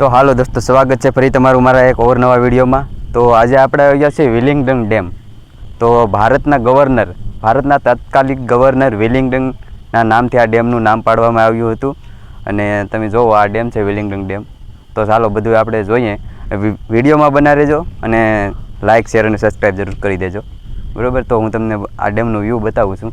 તો હાલો દોસ્તો, સ્વાગત છે ફરી તમારું મારા એક ઓર નવા વિડીયોમાં. તો આજે આપણે આવ્યા છીએ વિલિંગડન ડેમ. તો ભારતના ગવર્નર, ભારતના તાત્કાલિક ગવર્નર વિલિંગડનના નામથી આ ડેમનું નામ પાડવામાં આવ્યું હતું. અને તમે જોવો, આ ડેમ છે વિલિંગડન ડેમ. તો ચાલો બધું આપણે જોઈએ. વિડીયોમાં બના રહેજો અને લાઇક શેર અને સબસ્ક્રાઈબ જરૂર કરી દેજો. બરાબર? તો હું તમને આ ડેમનું વ્યૂ બતાવું છું.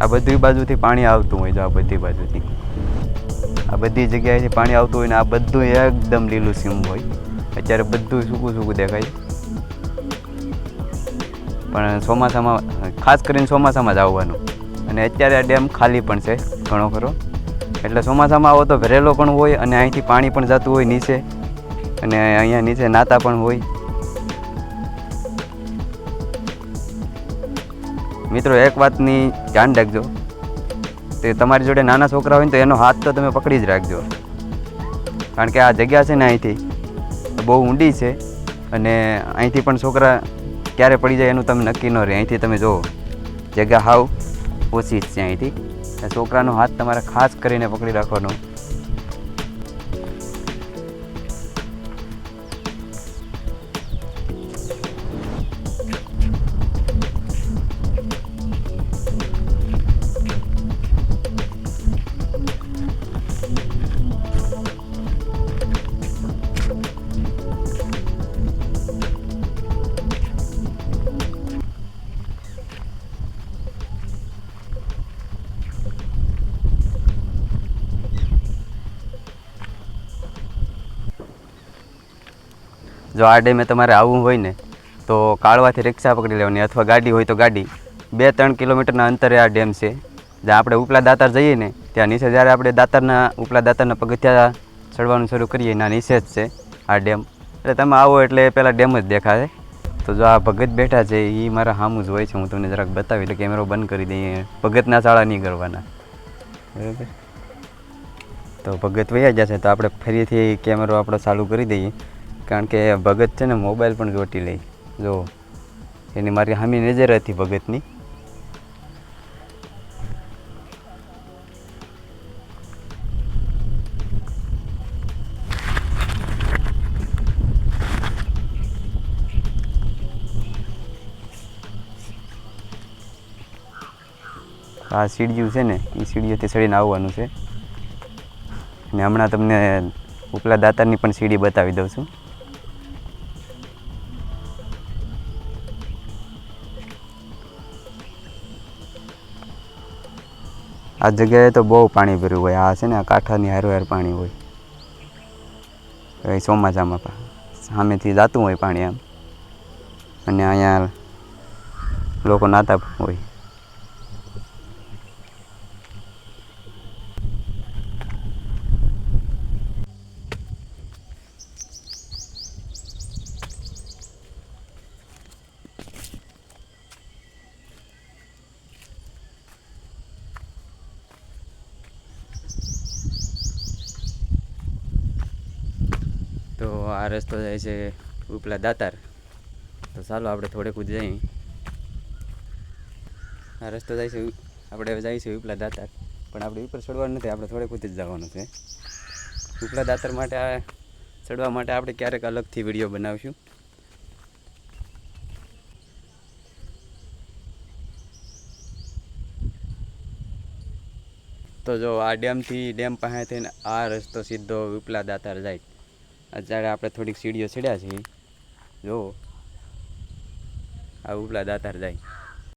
આ બધી બાજુથી પાણી આવતું હોય છે, આ બધી બાજુથી. આ બધી જગ્યાએથી પાણી આવતું હોય ને, આ બધું એકદમ લીલું સીમ હોય. અત્યારે બધું સૂકું સૂકું દેખાય પણ ચોમાસામાં, ખાસ કરીને ચોમાસામાં જ આવવાનું. અને અત્યારે આ ડેમ ખાલી પણ છે, ઘણો ખરો. એટલે ચોમાસામાં આવો તો ભરેલો પણ હોય અને અહીંથી પાણી પણ જતું હોય નીચે. અને અહીંયા નીચે નાતા પણ હોય. મિત્રો, એક વાતની ધ્યાન રાખજો. તે તમારી જોડે નાના છોકરા હોય ને તો એનો હાથ તો તમે પકડી જ રાખજો. કારણ કે આ જગ્યા છે ને અહીંથી. બહુ ઊંડી છે અને અહીંથી પણ છોકરા ક્યારે પડી જાય એનું તમે નક્કી ન રહે. અહીંથી તમે જુઓ. જગ્યા હાવ ઓછી જ છે અહીંથી. છોકરાનો હાથ તમારે ખાસ કરીને પકડી રાખવાનો. જો આ ડેમે તમારે આવવું હોય ને, તો કાળવાથી રિક્ષા પકડી લેવાની અથવા ગાડી હોય તો ગાડી. બે ત્રણ કિલોમીટરના અંતરે આ ડેમ છે. જ્યાં આપણે ઉપલા દાતાર જઈએ ને, ત્યાં નીચે જ્યારે આપણે દાતારના, ઉપલા દાતારના પગથિયા ચડવાનું શરૂ કરીએ, એના નીચે જ છે આ ડેમ. એટલે તમે આવો એટલે પહેલાં ડેમ જ દેખાશે. તો જો આ ભગત બેઠા છે, એ મારા સામું જ હોય છે, હું તમને જરાક બતાવી એટલે કેમેરો બંધ કરી દઈએ. ભગતના શાળા નહીં કરવાના. બરાબર? તો ભગત વયા જશે તો આપણે ફરીથી કેમેરો આપણો ચાલુ કરી દઈએ. કારણ કે ભગત છે ને મોબાઈલ પણ જોટી લે. જો, એની મારી હામી નજર હતી ભગતની. આ સીડીયું છે ને એ સીડીઓથી ચડીને આવવાનું છે. ને હમણાં તમને ઉપલા દાતારની પણ સીડી બતાવી દઉં છું. આ જગ્યાએ તો બહુ પાણી ભર્યું હોય. આ છે ને કાંઠાની હારો હાર પાણી હોય. એ પણ સામેથી જાતું હોય પાણી આમ. અને અહીંયા લોકો નાતા હોય તો આ રસ્તો જાય છે ઉપલા દાતાર. તો ચાલો આપણે થોડેક જ જઈએ. આ રસ્તો જાય છે આપણે જઈએ છીએ ઉપલા દાતાર. પણ આપણે ઉપર ચડવાનું નથી, આપણે થોડેક જ જવાનું છે. ઉપલા દાતાર માટે આ, ચડવા માટે આપણે ક્યારેક અલગથી વીડિયો બનાવશું. તો જો આ ડેમથી, ડેમ પાસે થઈને આ રસ્તો સીધો ઉપલા દાતાર જાય. અત્યારે આપણે થોડીક સીડીઓ ચડ્યા છીએ. જો આ ઉપલા દાતાર જાય.